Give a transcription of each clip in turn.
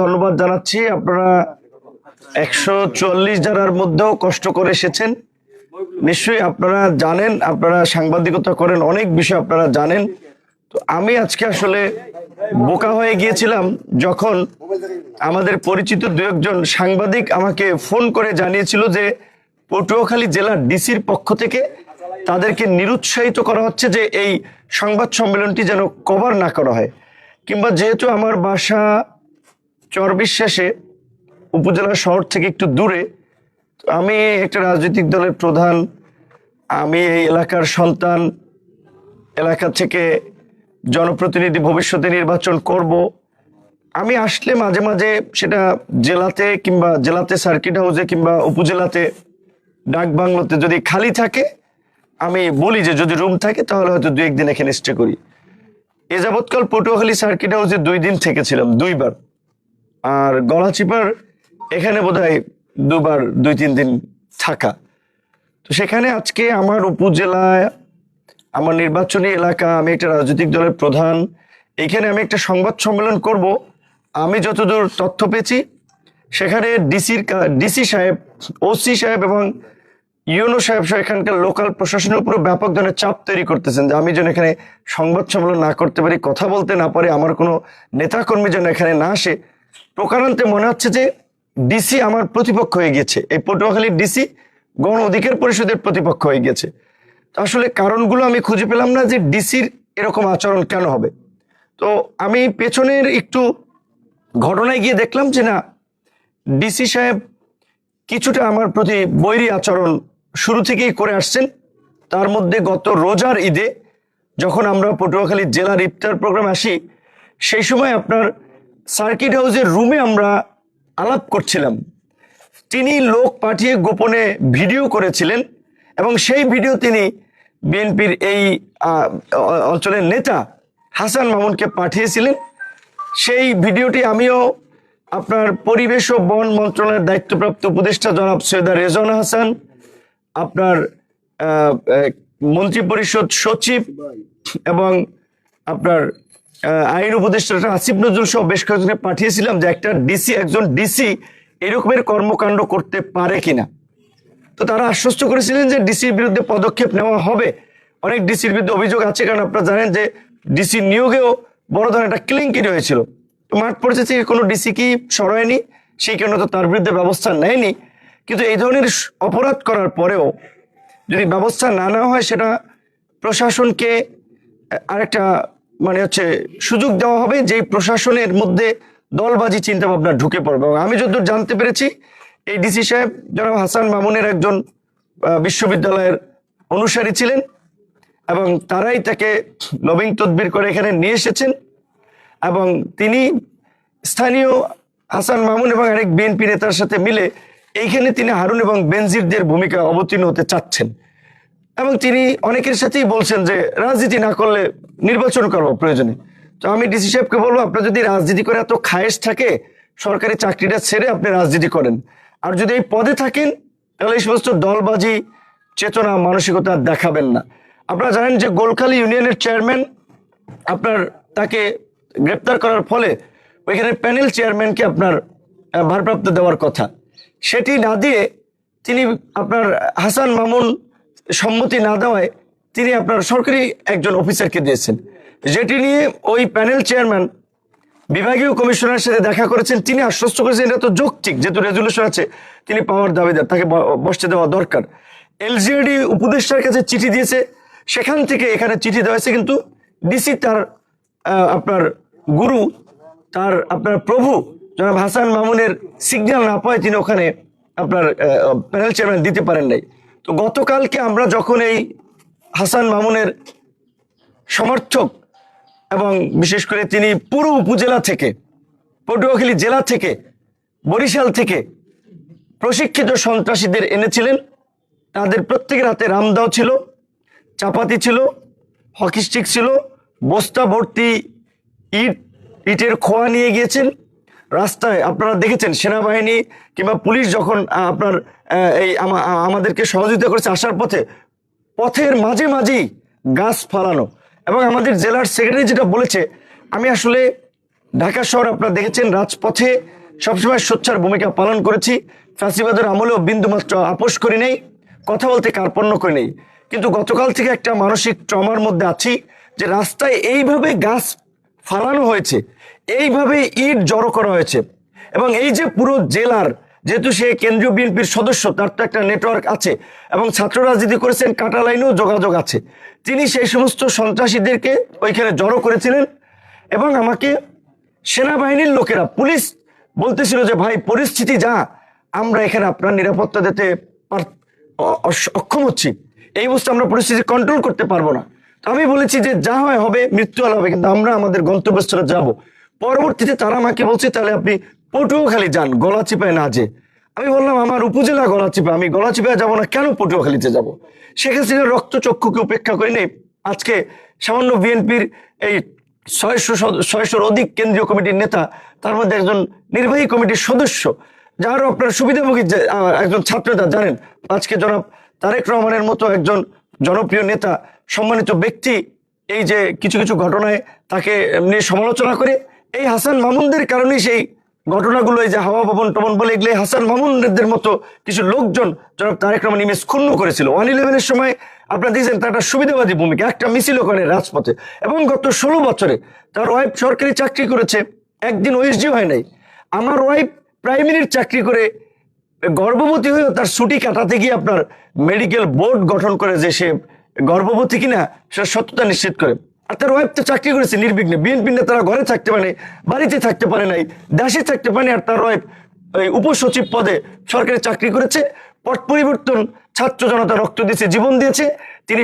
ধন্যবাদ জানাচ্ছি। আপনারা একশো চুয়াল্লিশ জানার মধ্যেও কষ্ট করে এসেছেন। নিশ্চয়ই আপনারা জানেন, আপনারা সাংবাদিকতা করেন, অনেক বিষয় আপনারা জানেন। তো আমি আজকে আসলে বোকা হয়ে গিয়েছিলাম যখন আমাদের পরিচিত দু একজন সাংবাদিক আমাকে ফোন করে জানিয়েছিল যে পটুয়াখালী জেলার ডিসির পক্ষ থেকে তাদেরকে নিরুৎসাহিত করা হচ্ছে যে এই সংবাদ সম্মেলনটি যেন কভার না করা হয়। কিংবা যেহেতু আমার বাসা চরবিশ্বাসে উপজেলা শহর থেকে একটু দূরে, আমি একটা রাজনৈতিক দলের প্রধান, আমি এই এলাকার সন্তান, এলাকা থেকে জনপ্রতিনিধি ভবিষ্যতে নির্বাচন করব। আমি আসলে মাঝে মাঝে সেটা জেলাতে কিংবা জেলাতে সার্কিট হাউসে কিংবা উপজেলাতে, ডাক বাংলোতে যদি খালি থাকে, আমি বলি যে যদি রুম থাকে তাহলে হয়তো দু একদিন এখানে স্টে করি। এ যাবৎকাল পটুয়াখালী সার্কিট হাউসে দুই দিন থেকেছিলাম, দুইবার। আর গলাচিপার এখানে বোধহয় দুবার, দুই, তিন দিন থাকা। তো সেখানে আজকে আমার উপজেলায়, আমার নির্বাচনী এলাকা, আমি একটা রাজনৈতিক দলের প্রধান, এখানে আমি একটা সংবাদ সম্মেলন করব। আমি যতদূর তথ্য পেয়েছি, সেখানে ডিসির ডিসি সাহেব ওসি সাহেব এবং ইউনো সাহেব সহ এখানকার লোকাল প্রশাসনের উপর ব্যাপক ধরনের চাপ তৈরি করতেছেন যে আমি যেন এখানে সংবাদ সম্মেলন না করতে পারি, কথা বলতে না পারি, আমার কোনো নেতাকর্মী যেন এখানে না আসে। প্রকারান্তে মনে হচ্ছে যে ডিসি আমার প্রতিপক্ষ হয়ে গেছে এই পটুয়াখালীর ডিসি গণ অধিকার পরিষদের প্রতিপক্ষ হয়ে গেছে আসলে কারণগুলো আমি খুঁজে পেলাম না যে ডিসির এরকম আচরণ কেন হবে। তো আমি পেছনের একটু ঘটনায় গিয়ে দেখলাম যে না ডিসি সাহেব কিছুটা আমার প্রতি বৈরী আচরণ শুরু থেকেই করে আসছেন। তার মধ্যে গত রোজার ঈদে যখন আমরা পটুয়াখালী জেলার ইফতার প্রোগ্রাম আসি, সেই সময় আপনার সার্কিট হাউসের রুমে আমরা আলাপ করছিলাম। তিনি লোক পাঠিয়ে গোপনে ভিডিও করেছিলেন এবং সেই ভিডিও তিনি বিএনপির এই অঞ্চলের নেতা হাসান মামুনকে পাঠিয়েছিলেন। সেই ভিডিওটি আমিও আপনার পরিবেশ ও বন মন্ত্রণালয়ের দায়িত্বপ্রাপ্ত উপদেষ্টা জনাব সৈয়দা রেজন হাসান আপনার আহ, মন্ত্রিপরিষদ সচিব এবং আপনার আইন উপদেষ্টা আসিফ নজরুল সহ বেশ কয়েকজনকে পাঠিয়েছিলাম যে একটা ডিসি, একজন ডিসি এরকমের কর্মকাণ্ড করতে পারে কিনা। তো তারা আশ্বস্ত করেছিলেন যে ডিসির বিরুদ্ধে পদক্ষেপ নেওয়া হবে। অনেক ডিসির বিরুদ্ধে অভিযোগ আছে, কারণ আপনারা জানেন যে ডিসি নিয়োগেও বড় ধরনের একটা ক্লিঙ্কিরি হয়েছিল তো মাঠ পর্যায়ে থেকে কোনো ডিসি কি সরায়নি, সেই কারণে তো তার বিরুদ্ধে ব্যবস্থা নেয়নি। কিন্তু এই ধরনের অপরাধ করার পরেও যদি ব্যবস্থা না নেওয়া হয়, সেটা প্রশাসনকে আরেকটা মানে হচ্ছে সুযোগ দেওয়া হবে যে প্রশাসনের মধ্যে দলবাজি চিন্তা ভাবনা ঢুকে পড়বে। এবং আমি যতদূর জানতে পেরেছি এই ডিসি সাহেব জনাব হাসান মামুনের একজন বিশ্ববিদ্যালয়ের অনুসারী ছিলেন এবং তারাই তাকে লবিং তদবির করে এখানে নিয়ে এসেছেন এবং তিনি স্থানীয় হাসান মামুন এবং আরেক বিএনপি নেতার সাথে মিলে এইখানে তিনি হারুন এবং বেনজিরদের ভূমিকা অবতীর্ণ হতে চাচ্ছেন। এবং তিনি অনেকের সাথেই বলছেন যে রাজনীতি না করলে নির্বাচন করব প্রয়োজনে। তো আমি ডিসি সাহেবকে বলব, আপনার যদি রাজনীতি করে এত খায়েশ থাকে, সরকারি চাকরিটা ছেড়ে আপনি রাজনীতি করেন। আর যদি এই পদে থাকেন, তাহলে এই সমস্ত দলবাজি, চেতনা, মানসিকতা দেখাবেন না। আপনারা জানেন যে গোলখালী ইউনিয়নের চেয়ারম্যান, আপনার তাকে গ্রেপ্তার করার ফলে ওইখানে প্যানেল চেয়ারম্যানকে আপনার ভারপ্রাপ্ত দেওয়ার কথা। সেটি না দিয়ে তিনি আপনার হাসান মামুন সম্মতি না দেওয়ায় তিনি আপনার সরকারি একজন অফিসারকে দিয়েছেন। যেটি নিয়ে ওই প্যানেল চেয়ারম্যান, বিভাগীয় কমিশনারের সাথে দেখা করেছেন। তিনি আশ্বস্ত করেছেন, এটা তো যৌক্তিক, যেহেতু রেজলিউশন আছে, তিনি পাওয়ার দাবিদার, তাকে বসতে দেওয়া দরকার। এলজিএডি উপদেষ্টার কাছে চিঠি দিয়েছে, সেখান থেকে এখানে চিঠি দেওয়া হয়েছে, কিন্তু ডিসি তার আপনার গুরু, তার আপনার প্রভু, জনাব হাসান মামুনের সিগন্যাল না পায় তিনি ওখানে আপনার প্যানেল চেয়ারম্যান দিতে পারেন নাই। তো গতকালকে আমরা যখন এই হাসান মামুনের সমর্থক এবং বিশেষ করে তিনি পুরো উপজেলা থেকে, পটুয়াখালী জেলা থেকে, বরিশাল থেকে প্রশিক্ষিত সন্ত্রাসীদের এনেছিলেন। তাদের প্রত্যেকের হাতে রামদাও ছিল, চাপাতি ছিল, হকি স্টিক ছিল, বস্তা ভর্তি ইট, ইটের খোয়া নিয়ে গিয়েছেন। রাস্তায় আপনারা দেখেছেন সেনাবাহিনী কিংবা পুলিশ যখন আপনার এই আমাদেরকে সহযোগিতা করেছে আসার পথে, পথের মাঝে মাঝেই গাছ ফালানো। এবং আমাদের জেলার সেক্রেটারি যেটা বলেছে, আমি আসলে ঢাকা শহর আপনারা দেখেছেন, রাজপথে সবসময় স্বচ্ছার ভূমিকা পালন করেছি। ফ্যাসিবাদের আমলেও বিন্দুমাত্র আপোষ করি নেই, কথা বলতে কার্পণ্য করি নেই। কিন্তু গতকাল থেকে একটা মানসিক ট্রমার মধ্যে আছি যে রাস্তায় এইভাবে গাছ ফালানো হয়েছে এইভাবে ইট জড়ো করা হয়েছে। এবং এই যে পুরো জেলার, যেহেতু সে কেন্দ্রীয় বিএনপির সদস্য, তার তো একটা নেটওয়ার্ক আছে, এবং ছাত্র রাজনীতি করেছেন, কাটা লাইনেও যোগাযোগ আছে। তিনি সেই সমস্ত সন্ত্রাসীদেরকে ওইখানে জড়ো করেছিলেন, এবং আমাকে সেনাবাহিনীর লোকেরা, পুলিশ বলতেছিল যে, ভাই, পরিস্থিতি যা, আমরা এখানে আপনার নিরাপত্তা দিতে অক্ষম হচ্ছি। এই অবস্থা আমরা পরিস্থিতি কন্ট্রোল করতে পারব না। আমি বলেছি যে, যা হয় হবে, মৃত্যু হবে, কিন্তু আমরা আমাদের গন্তব্যস্থলে যাব। পরবর্তীতে তারা আমাকে বলছে, তাহলে আপনি পটুয়াখালী যান, গলাচিপায় না যে আমি বললাম, আমার উপজেলা গলাচিপা, আমি গলাচিপায় যাব না, কেন পটুয়াখালীতে যাব? শেখ রক্তচক্ষুকে উপেক্ষা করে নেই। আজকে সামান্য বিএনপির এই ছয়শো ছয়শোর অধিক কেন্দ্রীয় কমিটির নেতা, তার মধ্যে একজন নির্বাহী কমিটির সদস্য, যারও আপনার সুবিধাভোগী একজন ছাত্র নেতা জানেন। আজকে জনাব তারেক রহমানের মতো একজন জনপ্রিয় নেতা, সম্মানিত ব্যক্তি, এই যে কিছু কিছু ঘটনায় তাকে নিয়ে সমালোচনা করে এই হাসান মামুনদের কারণেই সেই ঘটনাগুলো, এই যে হাওয়া ভবন টবন বলে এগুলো হাসান মামুনদের মতো কিছু লোকজন জনাব তারেক রহমান ইমেজ ক্ষুণ্ণ করেছিল। ওয়ান ইলেভেনের সময় আপনারা দেখছেন তার একটা সুবিধাবাদী ভূমিকা, একটা মিছিল করে রাজপথে। এবং গত ষোলো বছরে তার ওয়াইফ সরকারি চাকরি করেছে, একদিন ওএসডি হয় নাই। আমার ওয়াইফ প্রাইমারির চাকরি করে গর্ভবতী হয়েও তার ছুটি কাটাতে গিয়ে আপনার মেডিকেল বোর্ড গঠন করে যে সে গর্ভবতী কিনা সেটা সত্যতা নিশ্চিত করে। আর তার ওয়াইফ তো চাকরি করেছে, নির্বিঘ্নে। বিএনপি নেতারা ঘরে থাকতে পারে বাড়িতে থাকতে পারে নাই, দেশে থাকতে পারে আর তার ওয়াইফ উপসচিব পদে সরকারি চাকরি করেছে। পট পরিবর্তন ছাত্র জনতা রক্ত দিয়েছে, জীবন দিয়েছে। তিনি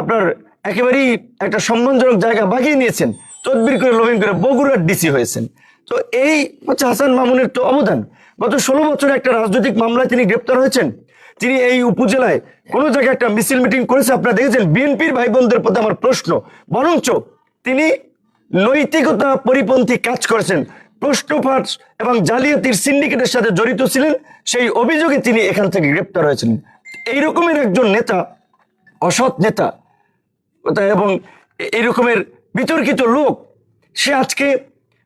আপনার একেবারেই একটা সম্মানজনক জায়গা বাগিয়ে নিয়েছেন। তদবির করে লোভিং করে বগুড়ার ডিসি হয়েছেন। তো এই হচ্ছে হাসান মামুনের তো অবদান। গত ষোলো বছরে একটা রাজনৈতিক মামলায় তিনি গ্রেপ্তার হয়েছেন। তিনি এই উপজেলায় কোন জায়গায় একটা মিছিল মিটিং করেছে, আপনারা দেখেছেন? বিএনপির ভাই বোনদের প্রতি আমার প্রশ্ন। বরঞ্চ তিনি নৈতিকতা পরিপন্থী কাজ করেছেন। প্রশ্ন প্রশ্নপাঠ এবং জালিয়াতির সিন্ডিকেটের সাথে জড়িত ছিলেন, সেই অভিযোগে তিনি এখান থেকে গ্রেপ্তার হয়েছিলেন। এই রকমের একজন নেতা, অসৎ নেতা, এবং এই রকমের বিতর্কিত লোক, সে আজকে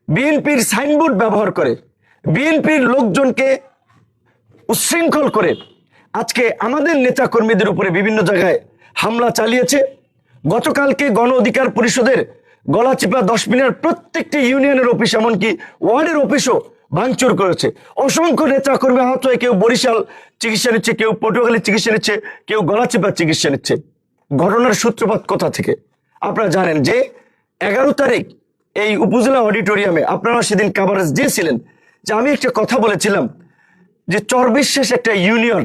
বিএনপির সাইনবোর্ড ব্যবহার করে, বিএনপির লোকজনকে উচ্ছৃঙ্খল করে আজকে আমাদের নেতা কর্মীদের উপরে বিভিন্ন জায়গায় হামলা চালিয়েছে। গতকালকে গণ অধিকার পরিষদের গলাচিপা দশ মিনিটের প্রত্যেকটি ইউনিয়নের অফিস, এমনকি ওয়ার্ডের অফিসও ভাঙচুর করেছে। অসংখ্য নেতা কর্মী আহত হয়ে কেউ বরিশাল চিকিৎসা নিচ্ছে, কেউ পটুয়াখালী চিকিৎসা নিচ্ছে, কেউ গলাচিপার চিকিৎসা নিচ্ছে। ঘটনার সূত্রপাত কোথা থেকে? আপনারা জানেন যে এগারো তারিখ এই উপজেলা অডিটোরিয়ামে আপনারা সেদিন কাভারেজ দিয়েছিলেন যে আমি একটা কথা বলেছিলাম যে চরবিশ্বাস একটা ইউনিয়ন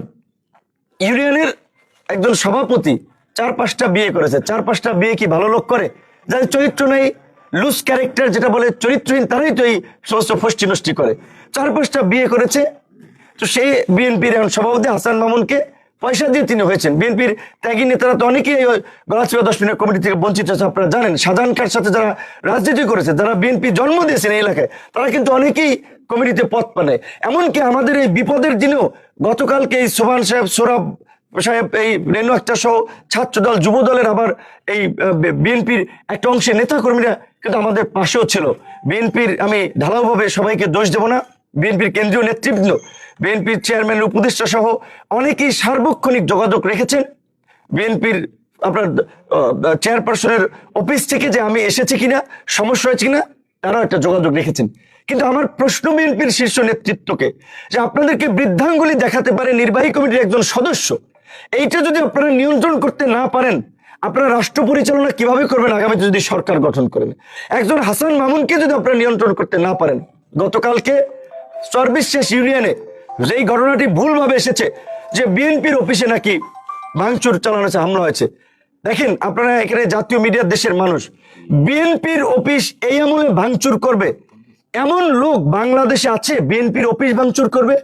ইউনিয়নের একজন সভাপতি চার পাঁচটা বিয়ে করেছে। চার পাঁচটা বিয়ে কি ভালো লোক করে? যাদের চরিত্র নেই লুজ ক্যারেক্টার যেটা বলে চরিত্রহীন, তারাই তো এই সমস্ত ফষ্টি নষ্টি করে। চার পাঁচটা বিয়ে করেছে, তো সেই বিএনপির এখন সভাপতি হাসান মামুনকে পয়সা দিয়ে তিনি হয়েছেন। বিএনপির ত্যাগী নেতারা তো অনেকেই গলাচিপা দশ মিনিট কমিটি থেকে বঞ্চিত আছে, আপনারা জানেন। সাধারণ কার সাথে যারা রাজনীতি করেছে, যারা বিএনপি জন্ম দিয়েছেন এই এলাকায়, তারা কিন্তু অনেকেই কমিটিতে পথ পানে এমনকি আমাদের এই বিপদের দিনেও গতকালকে এই সোহান সাহেব সোরাব সাহেব এই রেণু একটা সহ ছাত্র দল যুব দলের আবার এই বিএনপির একটা অংশে নেতা কর্মীরা কিন্তু আমাদের পাশেও ছিল। বিএনপির, আমি ঢালাওভাবে সবাইকে দোষ দেব না। বিএনপির কেন্দ্রীয় নেতৃবৃন্দ, বিএনপির চেয়ারম্যান, উপদেষ্টা সহ অনেকেই সার্বক্ষণিক যোগাযোগ রেখেছেন। বিএনপির আপনার চেয়ারপারসনের অফিস থেকে যে আমি এসেছি কিনা, সমস্যা হয়েছে কিনা, তারাও একটা যোগাযোগ রেখেছেন। কিন্তু আমার প্রশ্ন বিএনপির শীর্ষ নেতৃত্বকে যে আপনাদেরকে বৃদ্ধাঙ্গুলি দেখাতে পারে নির্বাহী কমিটির একজন সদস্য, এইটা যদি আপনারা নিয়ন্ত্রণ করতে না পারেন, আপনারা রাষ্ট্র পরিচালনা কীভাবে করবেন আগামীতে যদি সরকার গঠন করেন? একজন হাসান মামুনকে যদি আপনারা নিয়ন্ত্রণ করতে না পারেন, গতকালকে সর্বশেষ ইউনিয়নে যেই ঘটনাটি ভুলভাবে এসেছে, যে বিএনপির অফিসে নাকি ভাঙচুর চালানো হামলা হয়েছে, দেখেন আপনারা এখানে জাতীয় মিডিয়ার দেশের মানুষ, বিএনপির অফিস এই আমলে ভাঙচুর করবে এমন লোক বাংলাদেশে আছে, বিএনপির অফিস ভাঙচুর করবে?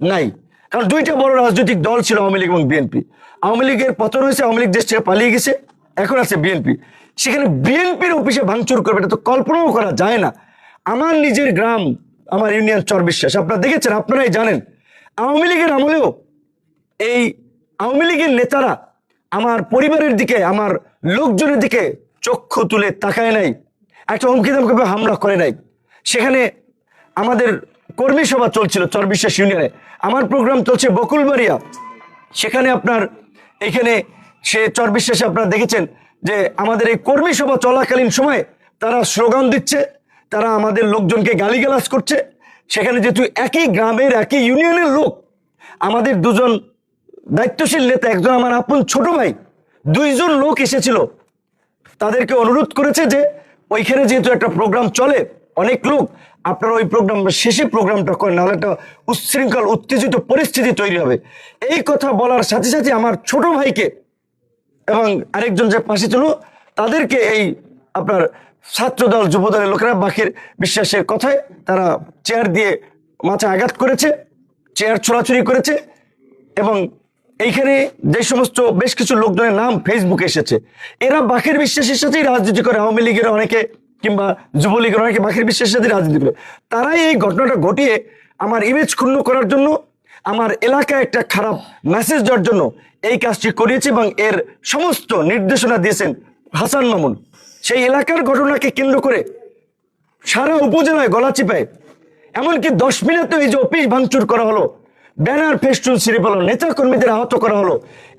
নাই। কারণ দুইটা বড় রাজনৈতিক দল ছিল আওয়ামী লীগ এবং বিএনপি। আওয়ামী লীগের পতন হয়েছে, আওয়ামী লীগ দেশ থেকে পালিয়ে গেছে, এখন আছে বিএনপি। সেখানে বিএনপির অফিসে ভাঙচুর করবে, এটা তো কল্পনাও করা যায় না। আমার নিজের গ্রাম, আমার ইউনিয়ন চরবিশ্বাস আপনারা দেখেছেন, আপনারাই জানেন। আওয়ামী লীগের আমলেও এই আওয়ামী লীগের নেতারা আমার পরিবারের দিকে, আমার লোকজনের দিকে চক্ষু তুলে তাকায় নাই, একটা দামকে হামলা করে নাই। সেখানে আমাদের কর্মী সভা চলছিল চরবিশ্বাস ইউনিয়নে। আমার প্রোগ্রাম চলছে বকুলবাড়িয়া। সেখানে আপনার এখানে সে চরবিশ্বাসে আপনারা দেখেছেন যে আমাদের এই কর্মী সভা চলাকালীন সময়ে তারা স্লোগান দিচ্ছে, তারা আমাদের লোকজনকে গালিগালাজ করছে। সেখানে যেহেতু একই গ্রামের, একই ইউনিয়নের লোক, আমাদের দুজন দায়িত্বশীল নেতা, একজন আমার আপন ছোট ভাই, দুইজন লোক এসেছিল। তাদেরকে অনুরোধ করেছে যে ওইখানে যেহেতু একটা প্রোগ্রাম চলে অনেক লোক আপনারা ওই প্রোগ্রাম শেষে প্রোগ্রামটা করেন, নাহলে একটা উচ্ছৃঙ্খল, উত্তেজিত পরিস্থিতি তৈরি হবে। এই কথা বলার সাথে সাথে আমার ছোট ভাইকে এবং আরেকজন যে পাশে ছিল, তাদেরকে এই আপনার ছাত্রদল, যুবদলের লোকেরা বাকির বিশ্বাসের কথায় তারা চেয়ার দিয়ে মাথায় আঘাত করেছে চেয়ার ছোড়াছুরি করেছে এবং এইখানে যে সমস্ত বেশ কিছু লোকজনের নাম ফেসবুকে এসেছে। এরা বাকের বিশ্বাসের সাথেই রাজনীতি করে। আওয়ামী লীগের অনেকে কিংবা যুবলীগের অনেকে বাকের বিশ্বাসের সাথে রাজনীতি করে। তারাই এই ঘটনাটা ঘটিয়ে আমার ইমেজ ক্ষুণ্ণ করার জন্য, আমার এলাকায় একটা খারাপ মেসেজ দেওয়ার জন্য এই কাজটি করিয়েছে এবং এর সমস্ত নির্দেশনা দিয়েছেন হাসান মামুন। সেই এলাকার ঘটনাকে কেন্দ্র করে সারা উপজেলায় গলা চিপায়। এমনকি দশ মিনিটে এই যে অফিস ভাঙচুর করা হলো ব্যানার ফেস্টুন ছিঁড়ে ফেলো নেতা কর্মীদের আহত করা হলো।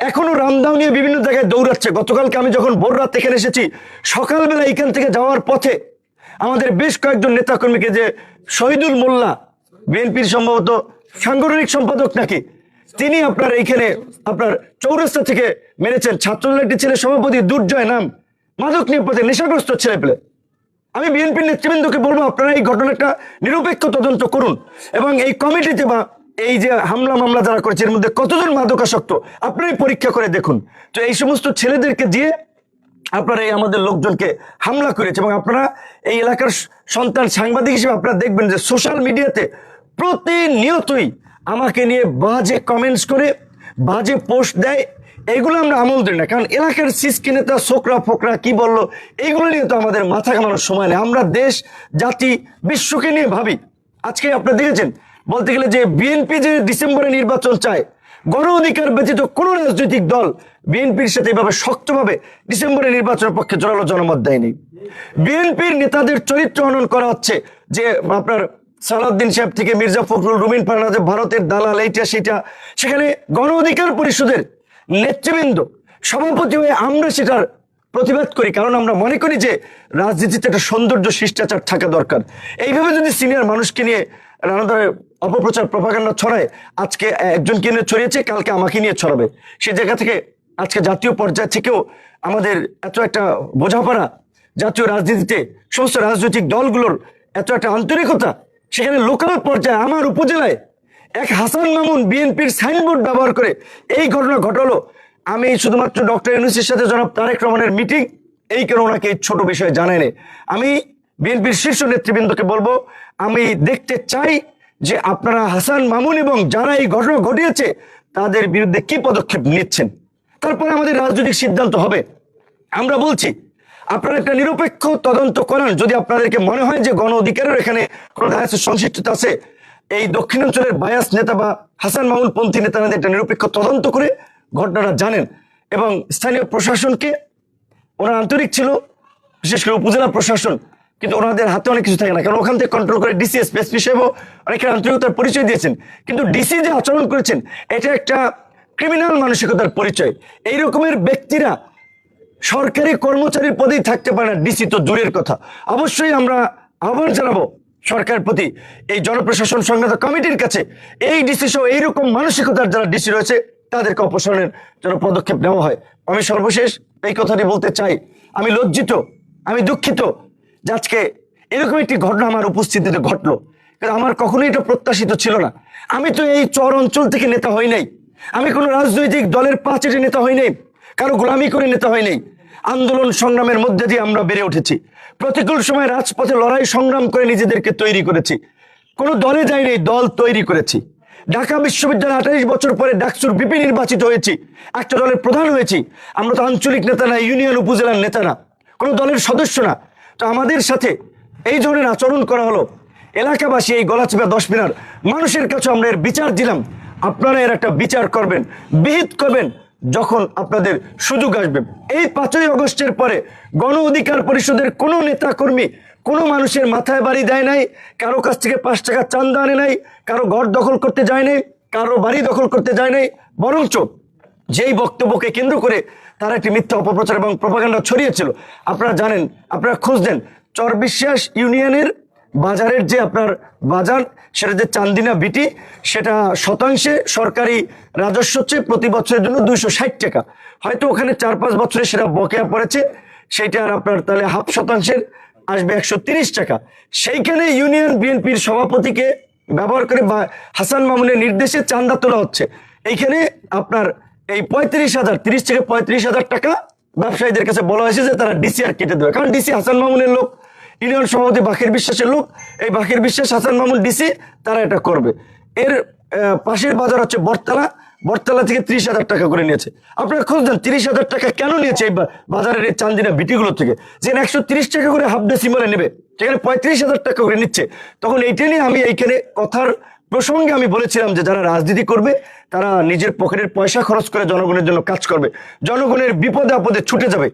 এখনও রামদাও নিয়ে বিভিন্ন জায়গায় দৌড়াচ্ছে। গতকালকে আমি যখন ভোর রাত এখানে এসেছি, সকালবেলা এখান থেকে যাওয়ার পথে আমাদের বেশ কয়েকজন নেতা কর্মীকে যে শহীদুল মোল্লা, বিএনপির সম্ভবত সাংগঠনিক সম্পাদক নাকি, তিনি আপনার এইখানে আপনার চৌরাস্তা থেকে মেরেছেন। ছাত্রদলের একটি ছেলে, সভাপতি দুর্জয় নাম, মাদক নিয়ে পথে নেশাগ্রস্ত ছেলে পেলে। আমি বিএনপির নেতৃবৃন্দকে বলব, আপনারা এই ঘটনাটা নিরপেক্ষ তদন্ত করুন এবং এই কমিটিতে বা এই যে হামলা মামলা যারা করেছে, এর মধ্যে কতজন মাদকাসক্ত? আপনারাই পরীক্ষা করে দেখুন। তো এই সমস্ত ছেলেদেরকে দিয়ে আপনারা এই আমাদের লোকজনকে হামলা করেছে এবং আপনারা এই এলাকার সন্তান সাংবাদিক হিসেবে আপনারা দেখবেন যে সোশ্যাল মিডিয়াতে প্রতিনিয়তই আমাকে নিয়ে বাজে কমেন্টস করে, বাজে পোস্ট দেয়। এইগুলো আমরা আমল দিই না, কারণ এলাকার সিসকি নেতা শোকরা ফোকরা, কি বলল এইগুলো নিয়ে তো আমাদের মাথা কামানোর সময় নেই। আমরা দেশ, জাতি, বিশ্বকে নিয়ে ভাবি। আজকে আপনারা দেখেছেন বলতে গেলে যে বিএনপি যে ডিসেম্বরে নির্বাচন চায়, গণ অধিকার ব্যতীত কোনো রাজনৈতিক দল বিএনপির সাথে এভাবে শক্তভাবে ডিসেম্বরে নির্বাচনের পক্ষে জোরালো জনমত দেয়নি। বিএনপির নেতাদের চরিত্র হনন করা হচ্ছে যে আপনার সালাউদ্দিন সাহেব থেকে মির্জা ফখরুল, রুমিন ফারনাজ ভারতের দালাল, এইটা সেটা। সেখানে গণ অধিকার পরিষদের নেতৃবৃন্দ, সভাপতি হয়ে আমরা সেটার প্রতিবাদ করি, কারণ আমরা মনে করি যে রাজনীতিতে একটা সৌন্দর্য, শিষ্টাচার থাকা দরকার। এইভাবে যদি সিনিয়র মানুষকে নিয়ে নানা ধরনের অপপ্রচার প্রভাকাণ্ডা ছড়ায়। আজকে একজনকে নিয়ে ছড়িয়েছে, কালকে আমাকে নিয়ে ছড়াবে। সেই জায়গা থেকে আজকে জাতীয় পর্যায় থেকেও আমাদের এত একটা বোঝাপড়া, জাতীয় রাজনীতিতে, সমস্ত রাজনৈতিক দলগুলোর এত একটা আন্তরিকতা, সেখানে লোকাল পর্যায়ে আমার উপজেলায় এক হাসান মামুন বিএনপির সাইনবোর্ড ব্যবহার করে এই ঘটনা ঘটালো। আমি শুধুমাত্র ডক্টর ইউনুসের সাথে জনাব তারেক রহমানের মিটিং এই কারণে ওনাকে ছোট বিষয়ে জানায়নি আমি বিএনপির শীর্ষ নেতৃবৃন্দকে বলব, আমি দেখতে চাই যে আপনারা হাসান মামুন এবং যারা এই ঘটনা ঘটিয়েছে, তাদের বিরুদ্ধে কি পদক্ষেপ নিচ্ছেন? তারপরে আমাদের রাজনৈতিক সিদ্ধান্ত হবে। আমরা বলছি, আপনারা একটা নিরপেক্ষ তদন্ত করান। যদি আপনাদেরকে মনে হয় যে গণ অধিকারের এখানে কোনো সংশ্লিষ্টতা আছে, এই দক্ষিণাঞ্চলের বায়াস নেতা বা হাসান মামুন পন্থী নেতারা একটা নিরপেক্ষ তদন্ত করে ঘটনাটা জানেন এবং স্থানীয় প্রশাসনকে, ওরা আন্তরিক ছিল, বিশেষ করে উপজেলা প্রশাসন কিন্তু ওনাদের হাতে অনেক কিছু থাকে না। কারণ ওখান থেকে কন্ট্রোল করে ডিসি এসপি সাহেবও অনেকের আন্তরিকতার পরিচয় দিয়েছেন। কিন্তু ডিসি যে আচরণ করেছেন, এটা একটা ক্রিমিনাল মানসিকতার পরিচয়। এই রকমের ব্যক্তিরা সরকারি কর্মচারীর পদেই থাকতে পারে না। ডিসি তো দূরের কথা। অবশ্যই আমরা আহ্বান জানাব সরকারের প্রতি। এই জনপ্রশাসন সংক্রান্ত কমিটির কাছে এই ডিসি সহ এইরকম মানসিকতার যারা ডিসি রয়েছে, তাদেরকে অপসারণের জন্য পদক্ষেপ নেওয়া হয়। আমি সর্বশেষ এই কথাটি বলতে চাই। আমি লজ্জিত, আমি দুঃখিত যে আজকে এরকম একটি ঘটনা আমার উপস্থিতিতে ঘটলো। কারণ আমার কখনোই এটা প্রত্যাশিত ছিল না। আমি তো এই চর অঞ্চল থেকে নেতা হই নাই। আমি কোনো রাজনৈতিক দলের পাঁচেটে নেতা হই নাই। কারও গোলামি করে নেতা হয় নাই। আন্দোলন সংগ্রামের মধ্যে দিয়ে আমরা বেড়ে উঠেছি। প্রতিকূল সময় রাজপথে লড়াই সংগ্রাম করে নিজেদেরকে তৈরি করেছি। কোনো দলে যায়নি দল তৈরি করেছি। ঢাকা বিশ্ববিদ্যালয় আঠাইশ বছর পরে ডাকসুর বিপি নির্বাচিত হয়েছি। একটা দলের প্রধান হয়েছি। আমরা তো আঞ্চলিক নেতা না, ইউনিয়ন উপজেলার নেতা না। কোনো দলের সদস্য না। আমাদের সাথে এই ধরনের আচরণ করা হলো। এলাকাবাসী এই গলাচিপা দশ মিনার মানুষের কাছে আমরা এর বিচার দিলাম। আপনারা এর একটা বিচার করবেন, বিহিত করবেন, যখন আপনাদের সুযোগ আসবে। এই পাঁচই অগস্টের পরে গণ অধিকার পরিষদের কোনো নেতা কর্মী কোনো মানুষের মাথায় বাড়ি দেয় নাই, কারও কাছ থেকে পাঁচ টাকা চান্দা আনে নাই, কারও ঘর দখল করতে যায় নাই, কারও বাড়ি দখল করতে যায় নাই, বরঞ্চ যেই বক্তব্যকে কেন্দ্র করে তারা একটি মিথ্যা অপপ্রচার এবং প্রপাগান্ডা ছড়িয়েছিল। আপনারা জানেন, আপনারা খোঁজ দেন চরবিশ্বাস ইউনিয়নের বাজারের যে আপনার বাজার, সেটা যে চান্দিনা বিটি, সেটা শতাংশে সরকারি রাজস্ব হচ্ছে প্রতি বছরের জন্য দুইশো ষাট টাকা। হয়তো ওখানে চার পাঁচ বছরে সেটা বকেয়া পড়েছে সেইটা আর আপনার তাহলে হাফ শতাংশের আসবে একশো টাকা। সেইখানে ইউনিয়ন বিএনপির সভাপতিকে ব্যবহার করে বা হাসান মামুনের নির্দেশে চান্দা তোলা হচ্ছে। এইখানে আপনার এই পঁয়ত্রিশ হাজার, তিরিশ থেকে পঁয়ত্রিশ হাজার টাকা ব্যবসায়ীদের কাছে বলা হয়েছে যে তারা ডিসিআর কেটে দেবে। কারণ ডিসি হাসান মামুনের লোক, ইউনিয়ন সভাপতি বাকির বিশ্বাসের লোক, এই বাকির বিশ্বাস হাসান মামুন ডিসি তারা এটা করবে। এর পাশের বাজার হচ্ছে বটতলা। বটতলা থেকে ত্রিশ হাজার টাকা করে নিয়েছে। আপনারা খোঁজ দেন তিরিশ হাজার টাকা কেন নিয়েছে এই বাজারের এই চান্দিনা বিটিগুলো থেকে? যেখানে একশো তিরিশ টাকা করে হাফ ডেসিমালে নেবে সেখানে পঁয়ত্রিশ হাজার টাকা করে নিচ্ছে। তখন এইটা নিয়ে আমি এইখানে কথার প্রসঙ্গে আমি বলেছিলাম যে যারা রাজনীতি করবে, তারা নিজের পকেটের পয়সা খরচ করে জনগণের জন্য কাজ করবে। জনগণের বিপদে আপদে ছুটে যাবে।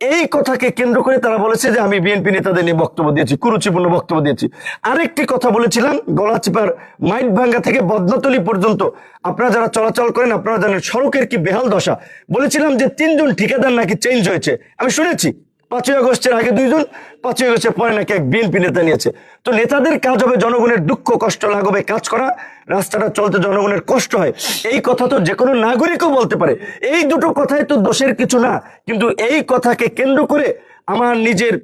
এই কথাকে কেন্দ্র করে তারা বলেছে যে আমি বিএনপি নেতাদের নিয়ে বক্তব্য দিয়েছি, কুরুচিপূর্ণ বক্তব্য দিয়েছি। আরেকটি কথা বলেছিলাম গলাচিপার মাইট ভাঙ্গা থেকে বদনাতলি পর্যন্ত। আপনারা যারা চলাচল করেন, আপনারা জানেন সড়কের কি বেহাল দশা। বলেছিলাম যে তিনজন ঠিকাদার নাকি চেঞ্জ হয়েছে। আমি শুনেছি। পাঁচই আগস্টের আগে দুইজন পাঁচই আগস্টের পরে নাকি এক বিএনপি নেতা নিয়েছে। তো নেতাদের কাজ হবে জনগণের দুঃখ, কষ্ট, লাঘবে কাজ করা, রাস্তাটা চলতে জনগণের কষ্ট হয়। এই কথা তো যে কোনো নাগরিকও বলতে পারে। এই দুটো কথাই তো দোষের কিছু না। কিন্তু এই কথাকে কেন্দ্র করে আমার নিজের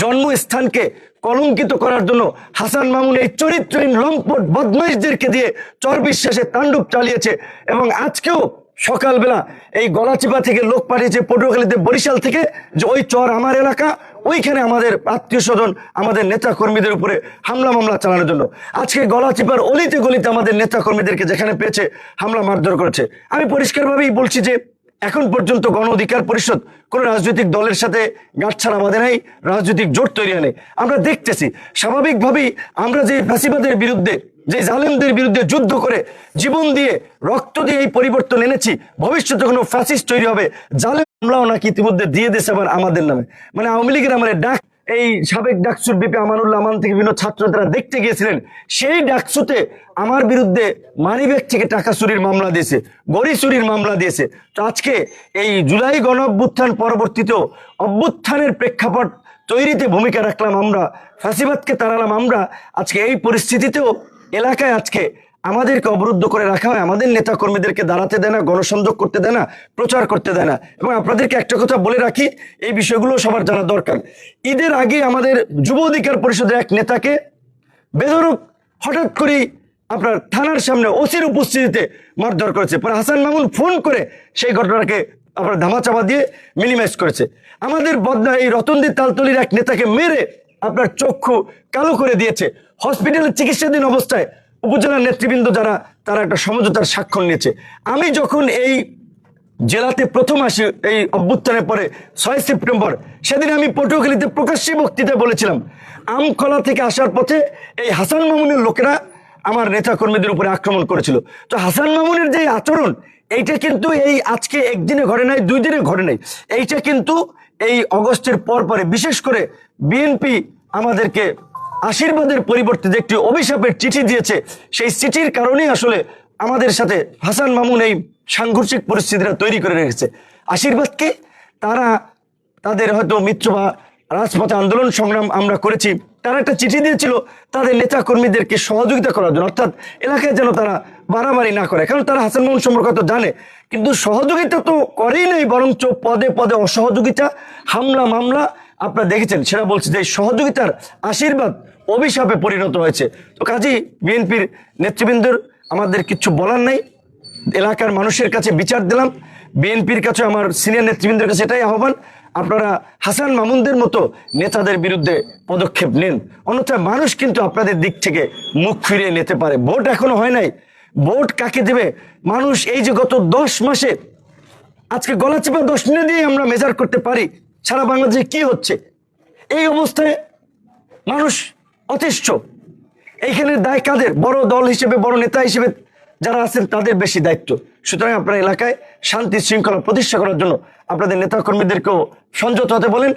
জন্মস্থানকে কলঙ্কিত করার জন্য হাসান মামুন এই চরিত্রহীন লম্পট বদমাইশদেরকে দিয়ে চর বিশ্বাসে তাণ্ডব চালিয়েছে এবং আজকেও সকালবেলা এই গলাচিপা থেকে লোক পাঠিয়েছে পটুয়াখালীতে বরিশাল থেকে যে, ওই চর আমার এলাকা, ওইখানে আমাদের আত্মীয় স্বজন, আমাদের নেতা কর্মীদের উপরে হামলা মামলা চালানোর জন্য। আজকে গলাচিপার অলিতে গলিতে আমাদের নেতা কর্মীদেরকে যেখানে পেয়েছে, হামলা মারধর করেছে। আমি পরিষ্কারভাবেই বলছি যে, এখন পর্যন্ত গণ অধিকার পরিষদ কোন রাজনৈতিক দলের সাথে গাঁটছাড়া আমাদের নাই, রাজনৈতিক জোট তৈরি হয় আমরা দেখতেছি, স্বাভাবিকভাবেই আমরা যে ফাঁসিবাদের বিরুদ্ধে যে জালেমদের বিরুদ্ধে যুদ্ধ করে জীবন দিয়ে রক্ত দিয়ে এই পরিবর্তন এনেছি, ভবিষ্যতে কোনো ফ্যাসিস্ট তৈরি হবে, জালেম হামলাও নাকি ইতিমধ্যে দিয়ে দিয়েছে আবার আমাদের নামে। মানে আওয়ামী লীগের আমার ডাক, এই সাবেক ডাকসুর বিপি আমানুল্লাহ আমান থেকে বিভিন্ন ছাত্র তারা দেখতে গিয়েছিলেন, সেই ডাকসুতে আমার বিরুদ্ধে মানিব্যাগ থেকে টাকা চুরির মামলা দিয়েছে, গড়ি চুরির মামলা দিয়েছে। তো আজকে এই জুলাই গণ অভ্যুত্থান পরবর্তীতেও অভ্যুত্থানের প্রেক্ষাপট তৈরিতে ভূমিকা রাখলাম আমরা, ফাঁসিবাদকে তাড়ালাম আমরা, আজকে এই পরিস্থিতিতেও এলাকায় আজকে আমাদেরকে অবরুদ্ধ করে রাখা হয়, আমাদের নেতা কর্মীদেরকে দাঁড়াতে দেয় না, গণসংযোগ করতে দেয় না, প্রচার করতে দেয় না। এবং আপনাদেরকে একটা কথা বলে রাখি, এই বিষয়গুলো সবার জানা দরকার। ঈদের আগে আমাদের যুব অধিকার পরিষদের এক নেতাকে বেদরক হঠাৎ করেই আপনার থানার সামনে ওসির উপস্থিতিতে মারধর করেছে। পরে হাসান মামুন ফোন করে সেই ঘটনাকে আপনার ধামাচাপা দিয়ে মিনিমাইজ করেছে। আমাদের বদনা এই রতনদী তালতলির এক নেতাকে মেরে আপনার চক্ষু কালো করে দিয়েছে। হসপিটালে চিকিৎসাধীন অবস্থায় উপজেলার নেতৃবৃন্দ যারা, তারা একটা সমঝোতার স্বাক্ষর নিয়েছে। আমি যখন এই জেলাতে প্রথম আসি, এই অভ্যুত্থানের পরে, ছয় সেপ্টেম্বর, সেদিন আমি পটুয়াখালীতে প্রকাশ্যে বক্তৃতা বলেছিলাম, আমখলা থেকে আসার পথে এই হাসান মামুনের লোকেরা আমার নেতা কর্মীদের উপরে আক্রমণ করেছিল। তো হাসান মামুনের যে আচরণ, এইটা কিন্তু এই আজকে একদিনে ঘটে নাই, দুই দিনে ঘটে নাই। এইটা কিন্তু এই অগস্টের পর পরে, বিশেষ করে বিএনপি আমাদেরকে আশীর্বাদের পরিবর্তে যে একটি অভিশাপের চিঠি দিয়েছে, সেই চিঠির কারণেই আসলে আমাদের সাথে হাসান মামুন এই সাংঘর্ষিক পরিস্থিতিটা তৈরি করে রেখেছে। আশীর্বাদকে তারা তাদের হয়তো মিত্র বা রাজপথে আন্দোলন সংগ্রাম আমরা করেছি, তারা একটা চিঠি দিয়েছিল, তাদের নেতা কর্মীদেরকে সহযোগিতা করার জন্য। অর্থাৎ এলাকায় যেন তারা বাড়াবাড়ি না করে। কারণ তারা হাসান মামুন সম্পর্কে তো জানে, কিন্তু সহযোগিতা তো করেই নেই, বরঞ্চ পদে পদে অসহযোগিতা, হামলা, মামলা আপনারা দেখেছেন, সেটা বলছে যে সহযোগিতার আশীর্বাদ অভিশাপে পরিণত হয়েছে। তো কাজেই বিএনপির নেতৃবৃন্দর আমাদের কিছু বলার নাই। এলাকার মানুষের কাছে বিচার দিলাম। বিএনপির কাছে, আমার সিনিয়র নেতৃবৃন্দের কাছে এটাই আহ্বান। আপনারা হাসান মামুনদের মতো নেতাদের বিরুদ্ধে পদক্ষেপ নিন। অন্যথায় মানুষ কিন্তু আপনাদের দিক থেকে মুখ ফিরিয়ে নিতে পারে। ভোট এখনও হয় নাই। ভোট কাকে দেবে? মানুষ এই যে গত দশ মাসে, আজকে গলা চেপা দশ মিনিট দিয়ে আমরা মেজার করতে পারি। সারা বাংলাদেশে কি হচ্ছে? এই অবস্থায় মানুষ অতিষ্ঠ। এইখানে দায় কাদের? বড় দল হিসেবে, বড় নেতা হিসেবে যারা আছেন, তাদের বেশি দায়িত্ব। সুতরাং আপনার এলাকায় শান্তি শৃঙ্খলা প্রতিষ্ঠা করার জন্য আপনাদের নেতা কর্মীদেরকেও সংযত হতে বলেন।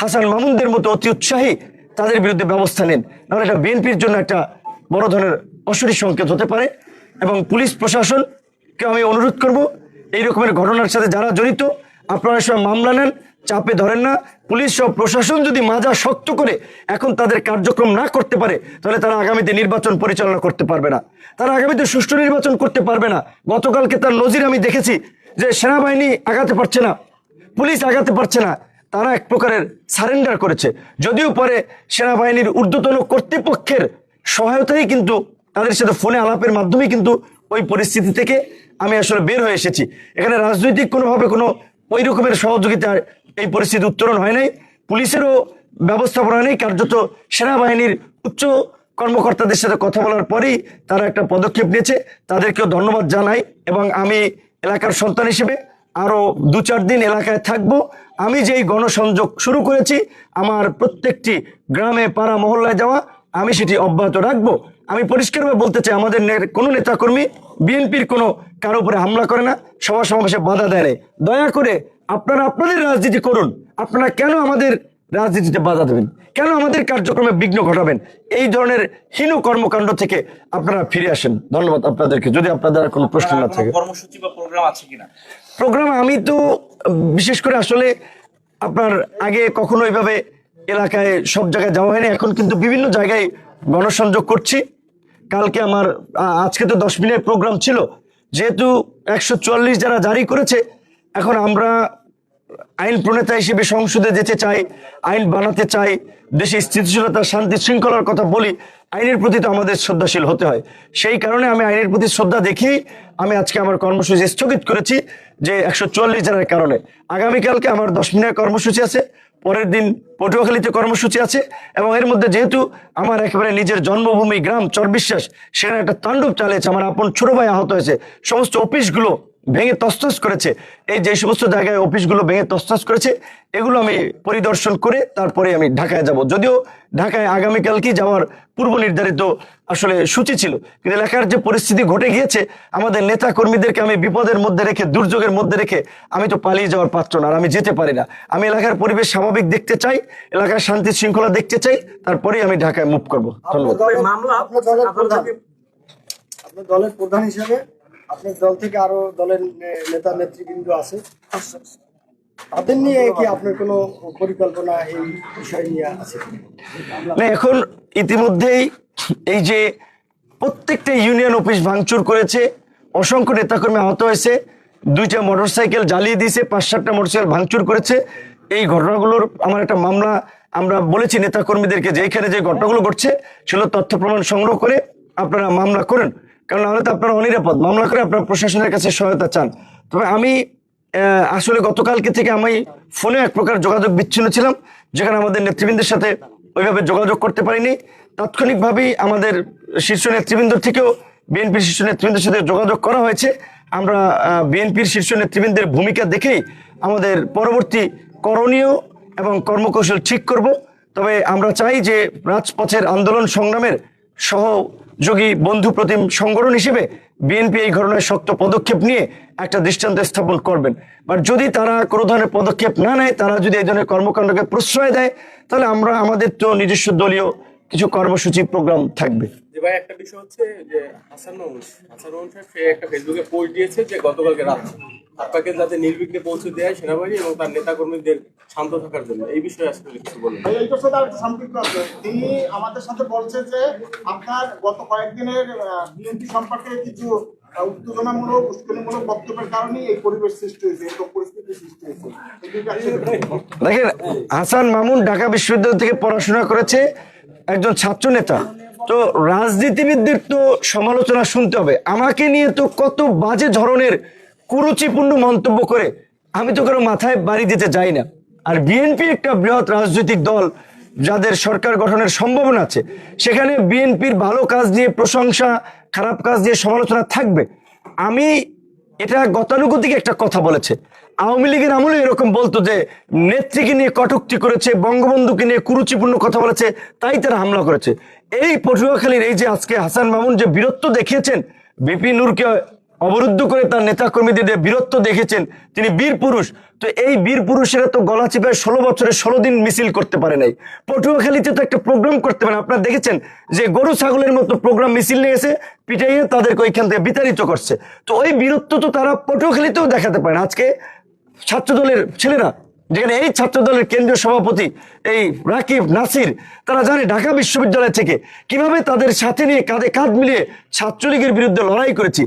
হাসান মামুনদের মতো অতি উৎসাহী তাদের বিরুদ্ধে ব্যবস্থা নেন। নাহলে এটা বিএনপির জন্য একটা বড় ধরনের অসুরি সংকেত হতে পারে এবং পুলিশ প্রশাসনকে আমি অনুরোধ করব, এই রকমের ঘটনার সাথে যারা জড়িত, আপনারা সব মামলা নেন। চাপে ধরেন না, পুলিশ সব প্রশাসন যদি মাজা শক্ত করে এখন তাদের কার্যক্রম না করতে পারে, তাহলে তারা আগামীতে নির্বাচন পরিচালনা করতে পারবে না। তারা আগামীতে সুষ্ঠু নির্বাচন করতে পারবে না। গতকালকে তার নজির আমি দেখেছি যে সেনাবাহিনী আগাতে পারছে না, পুলিশ আগাতে পারছে না, তারা এক প্রকারের সারেন্ডার করেছে। যদিও পরে সেনাবাহিনীর ঊর্ধ্বতন কর্তৃপক্ষের সহায়তাই কিন্তু তাদের সাথে ফোনে আলাপের মাধ্যমেই কিন্তু ওই পরিস্থিতি থেকে আমি আসলে বের হয়ে এসেছি। এখানে রাজনৈতিক কোনোভাবে কোনো ওই রকমের সহযোগিতার এই পরিস্থিতি উত্তরণ হয় নাই। পুলিশেরও ব্যবস্থাপনা নেই। কার্যত সেনাবাহিনীর উচ্চ কর্মকর্তাদের সাথে কথা বলার পরেই তারা একটা পদক্ষেপ নিয়েছে। তাদেরকেও ধন্যবাদ জানাই এবং আমি এলাকার সন্তান হিসেবে আরও দু চার দিন এলাকায় থাকব। আমি যেই গণসংযোগ শুরু করেছি, আমার প্রত্যেকটি গ্রামে, পাড়া, মহল্লায় যাওয়া, আমি সেটি অব্যাহত রাখব। আমি পরিষ্কারভাবে বলতে চাই, আমাদের কোনো নেতাকর্মী বিএনপির কোনো কারও উপরে হামলা করে না সভা সমাবেশে বাধা দেয় দয়া করে আপনারা আপনাদের রাজনীতি করুন। আপনারা কেন আমাদের রাজনীতিতে বাধা দেবেন? কেন আমাদের কার্যক্রমে বিঘ্ন ঘটাবেন? এই ধরনের হীন কর্মকাণ্ড থেকে আপনারা ফিরে আসেন। ধন্যবাদ আপনাদেরকে। যদি আপনাদের কোনো প্রশ্ন না থাকে। কর্মসূচি বা প্রোগ্রাম আছে কিনা? প্রোগ্রাম আমি তো বিশেষ করে আসলে আপনার আগে কখনো এইভাবে এলাকায় সব জায়গায় যাওয়া হয়নি। এখন কিন্তু বিভিন্ন জায়গায় গণসংযোগ করছি। কালকে আমার আজকে তো দশ মিনিটের প্রোগ্রাম ছিল। যেহেতু একশো চুয়াল্লিশ যারা জারি করেছে এখন আমরা আইন প্রণেতা হিসেবে সংসদে যেতে চাই, আইন বানাতে চাই, দেশে স্থিতিশীলতা, শান্তি শৃঙ্খলার কথা বলি, আইনের প্রতি তো আমাদের শ্রদ্ধাশীল হতে হয়। সেই কারণে আমি আইনের প্রতি শ্রদ্ধা দেখি, আমি আজকে আমার কর্মসূচি স্থগিত করেছি যে একশো চুয়াল্লিশ জনের কারণে। আগামীকালকে আমার দশ মিনিটের কর্মসূচি আছে, পরের দিন পটুয়াখালীতে কর্মসূচি আছে, এবং এর মধ্যে যেহেতু আমার একেবারে নিজের জন্মভূমি গ্রাম চরবিশ্বাস, সেখানে একটা তাণ্ডব চালিয়েছে, আমার আপন ছোট ভাই আহত হয়েছে, সমস্ত অফিসগুলো ভেঙে তস্তস করেছে। এই যে সমস্ত জায়গায় অফিসগুলো ভেঙে তস্তস করেছে, এগুলো আমি পরিদর্শন করে তারপরে আমি ঢাকায় যাব। যদিও ঢাকায় আগামীকালকে যাওয়ার পূর্ব নির্ধারিত আসলে সূচি ছিল, কিন্তু এলাকার যে পরিস্থিতি ঘটে গিয়েছে, আমাদের নেতা কর্মীদেরকে আমি বিপদের মধ্যে রেখে, দুর্যোগের মধ্যে রেখে আমি তো পালিয়ে যাওয়ার পাত্র না, আর আমি যেতে পারি না। আমি এলাকার পরিবেশ স্বাভাবিক দেখতে চাই, এলাকার শান্তি শৃঙ্খলা দেখতে চাই, তারপরেই আমি ঢাকায় মুভ করব। ধন্যবাদ। দলের প্রধান হিসেবে আপনার দল থেকে আরও দলের নেতা নেতৃবৃন্দ আছে। তাদের নিয়ে কি আপনার কোনো পরিকল্পনা এই বিষয় নিয়ে আছে? না এখন ইতিমধ্যেই এই যে প্রত্যেকটা ইউনিয়ন অফিস ভাঙচুর করেছে অসংখ্য নেতাকর্মী আহত হয়েছে দুইটা মোটরসাইকেল জ্বালিয়ে দিয়েছে পাঁচ সাতটা মোটরসাইকেল ভাঙচুর করেছে। এই ঘটনাগুলোর আমার একটা মামলা আমরা বলেছি নেতাকর্মীদেরকে যে এখানে যে ঘটনাগুলো ঘটছে সেগুলো তথ্য প্রমাণ সংগ্রহ করে আপনারা মামলা করেন। কারণ নাহলে তো আপনারা অনিরাপদ। মামলা করে আপনার প্রশাসনের কাছে সহায়তা চান। তবে আমি আসলে গতকালকে থেকে আমি ফোনে এক প্রকার যোগাযোগ বিচ্ছিন্ন ছিলাম, যেখানে আমাদের নেতৃবৃন্দের সাথে ওইভাবে যোগাযোগ করতে পারিনি। তাৎক্ষণিকভাবেই আমাদের শীর্ষ নেতৃবৃন্দ থেকেও বিএনপির শীর্ষ নেতৃবৃন্দের সাথে যোগাযোগ করা হয়েছে। আমরা বিএনপির শীর্ষ নেতৃবৃন্দের ভূমিকা দেখেই আমাদের পরবর্তী করণীয় এবং কর্মকৌশল ঠিক করব। তবে আমরা চাই যে রাজপথের আন্দোলন সংগ্রামের সহযোগী বন্ধু প্রতিম সংগঠন হিসেবে বিএনপি এই ধরনের শক্ত পদক্ষেপ নিয়ে একটা দৃষ্টান্ত স্থাপন করবেন। বাট যদি তারা কোনো ধরনের পদক্ষেপ না নেয়, তারা যদি এই ধরনের কর্মকাণ্ডকে প্রশ্রয় দেয়, তাহলে আমরা আমাদের তো নিজস্ব দলীয় কিছু কর্মসূচি প্রোগ্রাম থাকবে। একটা বিষয় হচ্ছে যে হাসান হাসান সে একটা ফেসবুকে পোস্ট দিয়েছে যে গতকালকে রাত আপনাকে যাতে নির্বিঘ্নে পৌঁছে দেয় সেনাবাহিনী এবং তার নেতা কর্মীদের শান্ত থাকার জন্য। এই বিষয়ে আসলে কিছু বলুন এইটার সাথে আরেকটা সম্পৃক্ত আছে। তিনি আমাদের সাথে বলছে যে আপনার গত কয়েকদিনের বিএনপি সম্পর্কে কিছু উত্তেজনামূলক উস্কানিমূলক বক্তব্যের কারণে এই পরিবেশ সৃষ্টি হয়েছে এরকম পরিস্থিতি সৃষ্টি হয়েছে। দেখেন হাসান মামুন ঢাকা বিশ্ববিদ্যালয় থেকে পড়াশোনা করেছে একজন ছাত্র নেতা। তো রাজনীতিবিদদের তো সমালোচনা শুনতে হবে। আমাকে নিয়ে তো কত বাজে ধরনের কুরুচিপূর্ণ মন্তব্য করে আমি তো কারও মাথায় বাড়ি দিতে যাই না। আর বিএনপি একটা বৃহৎ রাজনৈতিক দল, যাদের সরকার গঠনের সম্ভাবনা আছে, সেখানে বিএনপির ভালো কাজ নিয়ে প্রশংসা, খারাপ কাজ নিয়ে সমালোচনা থাকবে। আমি এটা গতানুগতিক একটা কথা বলেছে। আওয়ামী লীগের আমলে এরকম বলতো যে, নেত্রীকে নিয়ে কটুক্তি করেছে, বঙ্গবন্ধুকে নিয়ে কুরুচিপূর্ণ কথা বলেছে, তাই তারা হামলা করেছে। এই পটুয়াখালীর এই যে আজকে হাসান মামুন যে বীরত্ব দেখিয়েছেন বিপি নূরকে অবরুদ্ধ করে তার নেতাকর্মীদের বীরত্ব দেখেছেন তিনি বীর পুরুষ। তো এই বীর পুরুষেরা তো গলা চিপায় ষোলো বছরে ষোলো দিন মিছিল করতে পারে নাই। পটুয়াখালীতে তো একটা প্রোগ্রাম করতে পারে। আপনারা দেখেছেন যে গরু ছাগলের মতো প্রোগ্রাম মিছিল নিয়ে এসে পিটাইয়ে তাদেরকে ওইখান থেকে বিতাড়িত করছে। তো ওই বীরত্ব তো তারা পটুয়াখালীতেও দেখাতে পারে। আজকে ছাত্রদলের ছেলেরা যেখানে এই ছাত্র দলের কেন্দ্রীয় সভাপতি এই রাকিব নাসির, তারা জানে ঢাকা বিশ্ববিদ্যালয় থেকে কীভাবে তাদের সাথে নিয়ে কাঁধে কাঁধ মিলিয়ে ছাত্রলীগের বিরুদ্ধে লড়াই করেছি।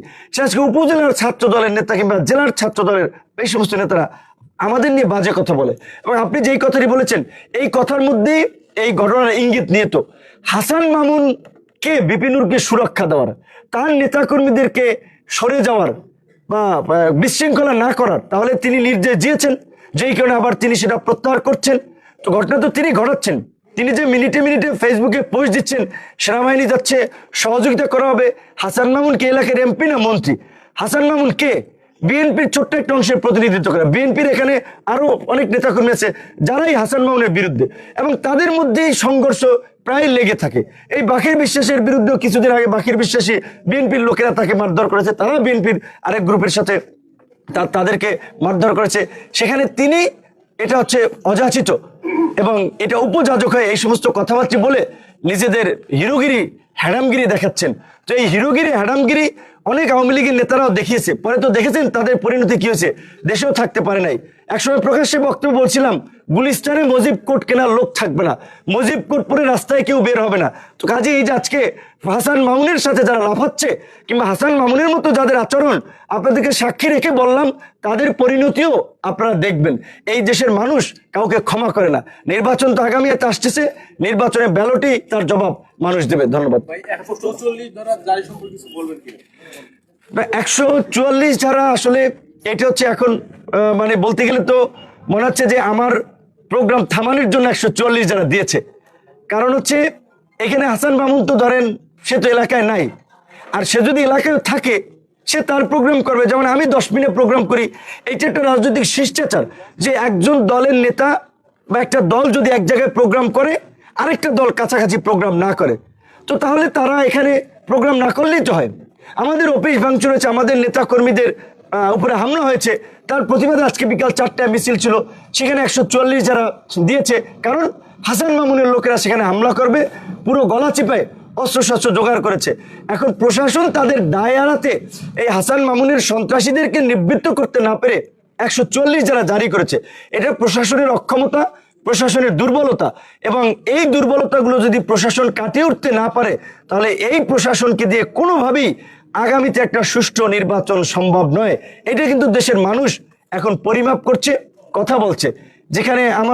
আজকে উপজেলার ছাত্র দলের নেতা কিংবা জেলার ছাত্র দলের এই সমস্ত নেতারা আমাদের নিয়ে বাজে কথা বলে। এবং আপনি যেই কথাটি বলেছেন, এই কথার মধ্যেই এই ঘটনার ইঙ্গিত নিয়ে তো। হাসান মামুন কে? বিপিনুরকে সুরক্ষা দেওয়ার। তার নেতাকর্মীদেরকে সরে যাওয়ার বা বিশৃঙ্খলা না করার। তাহলে তিনি নির্দেশ দিয়েছেন। যেই কারণে আবার তিনি সেটা প্রত্যাহার করছেন। তো ঘটনা তো তিনি ঘটাচ্ছেন। তিনি যে মিনিটে মিনিটে ফেসবুকে পোস্ট দিচ্ছেন, সেনাবাহিনী যাচ্ছে, সহযোগিতা করা হবে। হাসান মামুন কে এলাকার এমপি না মন্ত্রী? হাসান মামুন কে? বিএনপির ছোট্ট একটা অংশের প্রতিনিধিত্ব করে। বিএনপির এখানে আরও অনেক নেতাকর্মী আছে, যারাই হাসান মামুনের বিরুদ্ধে। এবং তাদের মধ্যেই সংঘর্ষ প্রায় লেগে থাকে। এই বাকির বিশ্বাসের বিরুদ্ধেও কিছুদিন আগে বাকির বিশ্বাসী বিএনপির লোকেরা তাকে মারধর করেছে। তারা বিএনপির আরেক গ্রুপের সাথে তাদেরকে মারধর করেছে। সেখানে তিনি, এটা হচ্ছে অযাচিত এবং এটা উপযাজক হয়ে এই সমস্ত কথাবার্তা বলে নিজেদের হিরোগিরি হ্যাডামগিরি দেখাচ্ছেন। তো এই হিরোগিরি হ্যাডামগিরি অনেক আওয়ামী লীগের নেতারাও দেখিয়েছে। পরে তো দেখেছেন তাদের পরিণতি কি হয়েছে। দেশেও থাকতে পারে নাই। একসময় প্রকাশ্যে বক্তব্য বলছিলাম গুলিস্তানে মজিব কোট কেনার লোক থাকবে না। মজিব কোট পরে রাস্তায় কেউ বের হবে না। তো কাজে এই যে আজকে হাসান মামুনের সাথে যারা লাফাচ্ছে কিংবা হাসান মামুনের মতো যাদের আচরণ আপনাদেরকে সাক্ষী রেখে বললাম তাদের পরিণতিও আপনারা দেখবেন। এই দেশের মানুষ কাউকে ক্ষমা করে না। নির্বাচন তো আগামী একটা আসতেছে নির্বাচনে ব্যালটই তার জবাব মানুষ দেবে। ধন্যবাদ। একশো চুয়াল্লিশ যারা আসলে এটা হচ্ছে এখন মানে বলতে গেলে তো মনে হচ্ছে যে আমার প্রোগ্রাম থামানোর জন্য একশো চুয়াল্লিশ যারা দিয়েছে। কারণ হচ্ছে এখানে হাসান মামুন তো ধরেন, সে তো এলাকায় নাই। আর সে যদি এলাকায় থাকে, সে তার প্রোগ্রাম করবে। যেমন আমি দশ মিনিট প্রোগ্রাম করি এইটা একটা রাজনৈতিক শিষ্টাচার যে একজন দলের নেতা বা একটা দল যদি এক জায়গায় প্রোগ্রাম করে, আরেকটা দল কাছাকাছি প্রোগ্রাম না করে। তো তাহলে তারা এখানে প্রোগ্রাম না করলেই তো হয়। আমাদের অফিস ভাঙচুর হয়েছে, আমাদের নেতা কর্মীদের উপরে হামলা হয়েছে। তার প্রতিবাদে আজকে বিকাল চারটায় মিছিল ছিল। সেখানে একশো চুয়াল্লিশ যারা দিয়েছে, কারণ হাসান মামুনের লোকেরা সেখানে হামলা করবে, পুরো গলা চিপায় অস্ত্রশস্ত্র জোগাড় করেছে। এখন প্রশাসন তাদের দায় এড়াতে এই হাসান মামুনের সন্ত্রাসীদেরকে নিবৃত্ত করতে না পেরে একশো চুয়াল্লিশ যারা জারি করেছে। এটা প্রশাসনের অক্ষমতা, প্রশাসনের দুর্বলতা এবং এই দুর্বলতাগুলো যদি প্রশাসন কাটিয়ে উঠতে না পারে, তাহলে এই প্রশাসনকে দিয়ে কোনোভাবেই আগামীতে একটা সুষ্ঠু নির্বাচন সম্ভব নয়। এটা কিন্তু দেশের মানুষ এখন পরিমাপ করছে, কথা বলছে। যেখানে আমার